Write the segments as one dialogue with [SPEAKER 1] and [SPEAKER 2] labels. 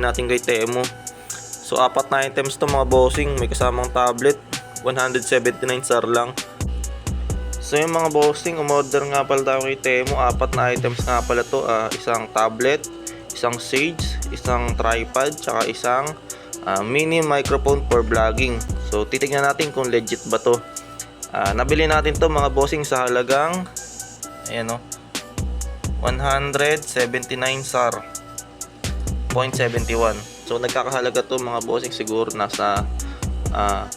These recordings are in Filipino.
[SPEAKER 1] Natin kay Temo. So, apat na items to mga bossing. May kasamang tablet. 179 sar lang. So, yung mga bossing, umorder nga pala tayo kay Temo. Apat na items nga pala to. Ah, isang tablet, isang Sage, isang tripod, tsaka isang ah, mini microphone for vlogging. So, titignan natin kung legit ba to. Ah, nabili natin to mga bossing sa halagang ayan o 179 SAR 0.71 so nagkakahalaga to mga bossing. Siguro nasa ah,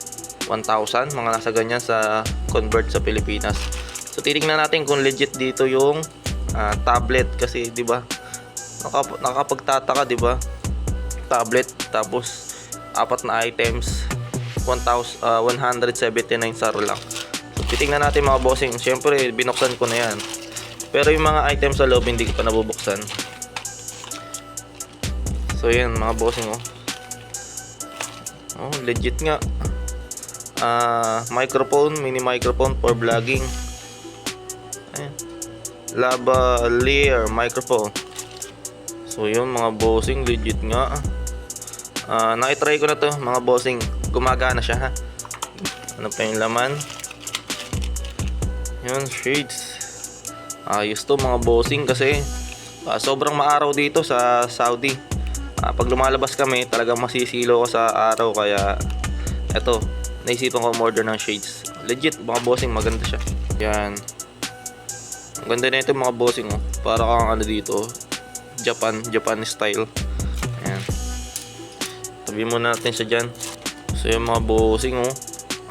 [SPEAKER 1] 1,000 mga nasa ganyan sa convert sa Pilipinas. So titingnan natin kung legit dito yung ah, tablet. Kasi di ba nakap- nakakapagtataka di ba? Tablet tapos apat na items 1,000 ah, 179 SAR lang so titingnan natin mga bossing. Syempre binuksan ko na yan. Pero yung mga items sa loob hindi ko pa nabubuksan. So yan mga bossing oh. Oh, legit nga. Ah, microphone, mini microphone for vlogging. Ayan. Lavalier microphone. So yun mga bossing, legit nga. Ah, na-try ko na to mga bossing. Gumagana siya ha. Ano pa yung laman? Yun, shades. Ayos to mga bossing kasi ah, sobrang maaraw dito sa Saudi. Ah, pag lumalabas kami, talagang masisilo ko sa araw kaya eto, naisipan ko order ng shades. Legit mga bossing, maganda siya. Yan. Ang ganda na ito mga bossing oh. Para kang ano dito, Japan, Japan style. Ayan. Tabi muna natin siya dyan. So yung mga bossing oh.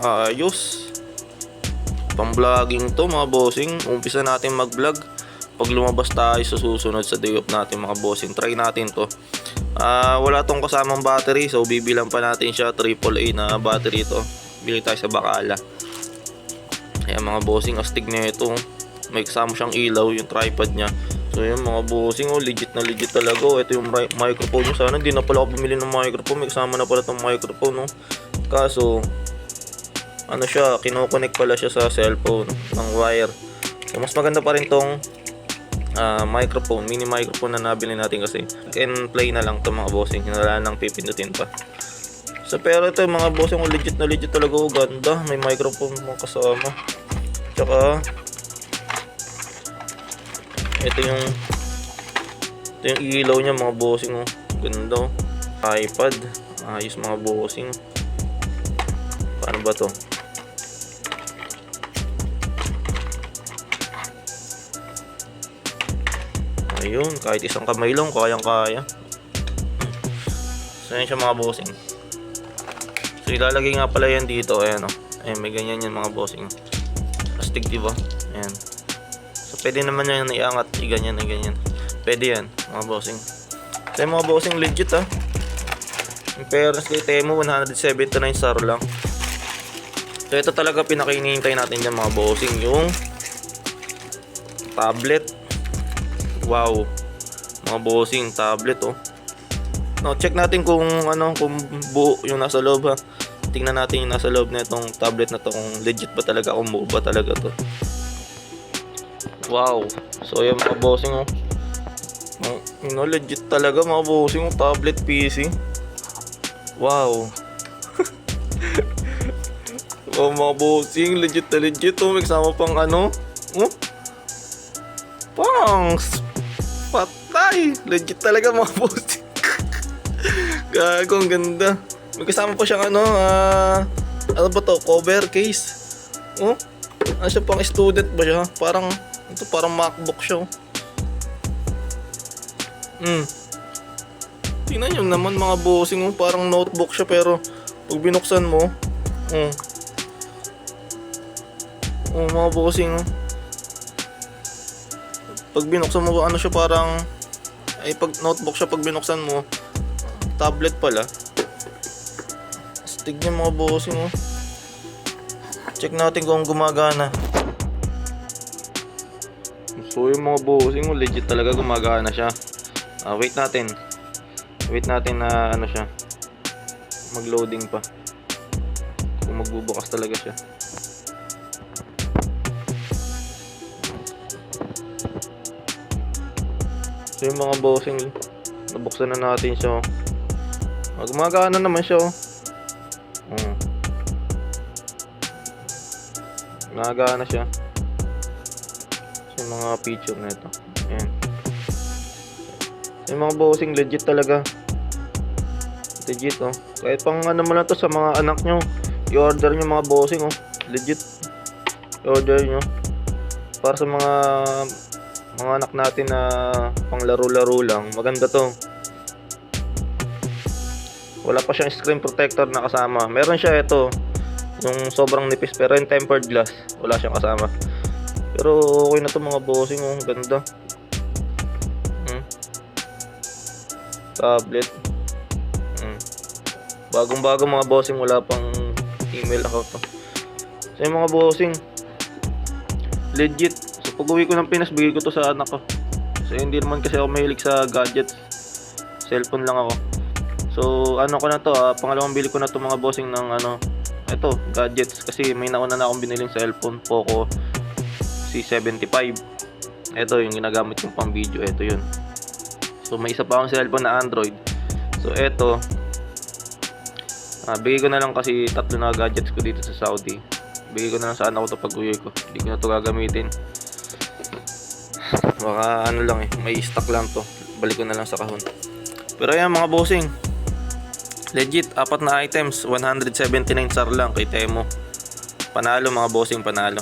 [SPEAKER 1] Ayos pang vlogging to mga bossing umpisa natin mag vlog pag lumabas tayo sa susunod sa day off natin mga bossing try natin to Ah, wala tong kasamang battery so bibilang pa natin siya AAA na battery to bili tayo sa Bacala ayan mga bossing astig na ito may kasama siyang ilaw yung tripod niya so yun mga bossing oh legit na legit talaga oh. ito yung mi- microphone niya sana hindi na pala ako bumili ng microphone may kasama na pala tong microphone oh. kaso ano siya, kinoconnect pala siya sa cellphone ng wire. So, mas maganda pa rin tong ah, microphone, mini microphone na nabili natin kasi can play na lang to mga bossing, wala nang pipindutin pa. So, pero ito mga bossing, oh, legit na legit talaga, oh, ganda, may microphone mo kasama. Tsaka, ito yung ito yung ilaw niya mga bossing, oh. ganda, oh. iPad, ayos mga bossing. Paano ba to? Ayun, kahit isang kamay lang, kayang-kaya. So, yan siya mga bossing. So, ilalagay nga pala yan dito. Ayan, o. Ayan, may ganyan yan mga bossing. Astig, diba? Ayan. So, pwede naman yan iangat. I-ganyan, i-ganyan. Pwede yan, mga bossing. So, yung mga bossing legit, ah. Yung fairness kay Temo, 179 star lang. So, ito talaga pinakainihintay natin dyan mga bossing. Yung tablet. Wow. Mga bossing, tablet oh. No, check natin kung ano, kung buo yung nasa loob ha. Tingnan natin yung nasa loob na itong tablet na to kung legit ba talaga, kung buo ba talaga to. Wow. So yung mga bossing oh. Oh, You know, legit talaga mga bossing oh, tablet PC. Wow. oh mga bossing, legit na legit oh. May kasama pang ano. Oh. Pang s- patay. Legit talaga mga bossing. Gago, ang ganda. May kasama pa siyang ano, ah, ano ba to? Cover case. Oh, ano siya pang student ba siya? Parang, ito parang MacBook siya. oh. Hmm. Tingnan nyo naman mga bossing mo, parang notebook siya pero pag binuksan mo, oh. Oh, mga bossing oh. Pag binuksan mo, ano siya parang, ay pag notebook siya pag binuksan mo, tablet pala. Astig niya mga bossing oh. Check natin kung gumagana. So yung mga bossing mo, legit talaga gumagana siya. Ah, wait natin. Wait natin na ano siya. Mag-loading pa. Kung magbubukas talaga siya. So yung mga bossing, nabuksan na natin siya. oh. Oh, gumagana naman siya oh. Mm. Gumagana siya. Ito Yung mga feature na ito. Ayan. Yung mga bossing legit talaga. Legit oh. Kahit pang ano mo lang to sa mga anak nyo. I-order nyo mga bossing oh. Legit. I-order nyo. Para sa mga mga anak natin na pang laro-laro lang. Maganda to. Wala pa siyang screen protector na kasama. Meron siya ito. Yung sobrang nipis pero yung tempered glass. Wala siyang kasama. Pero okay na to mga bossing oh. Ganda. Hmm. Tablet. Hmm. Bagong bago mga bossing. Wala pang email account to. So yung mga bossing. Legit. Pag uwi ko ng Pinas, bigay ko to sa anak ko. So hindi naman kasi ako mahilig sa gadgets. Cellphone lang ako. So, ano ko na to, ah, pangalawang bili ko na to mga bossing ng ano, ito, gadgets. Kasi may nauna na akong biniling cellphone, Poco C75. Ito, yung ginagamit kong pang video, ito yun. So, may isa pa akong cellphone na Android. So, ito, ah, bigay ko na lang kasi tatlo na gadgets ko dito sa Saudi. Bigay ko na lang sa anak ko to pag uwi ko. Hindi ko na to gagamitin. Baka ano lang eh, may stock lang to. Balik ko na lang sa kahon. Pero ayan mga bossing, Legit, apat na items, 179 sar lang kay Temo. Panalo mga bossing, panalo.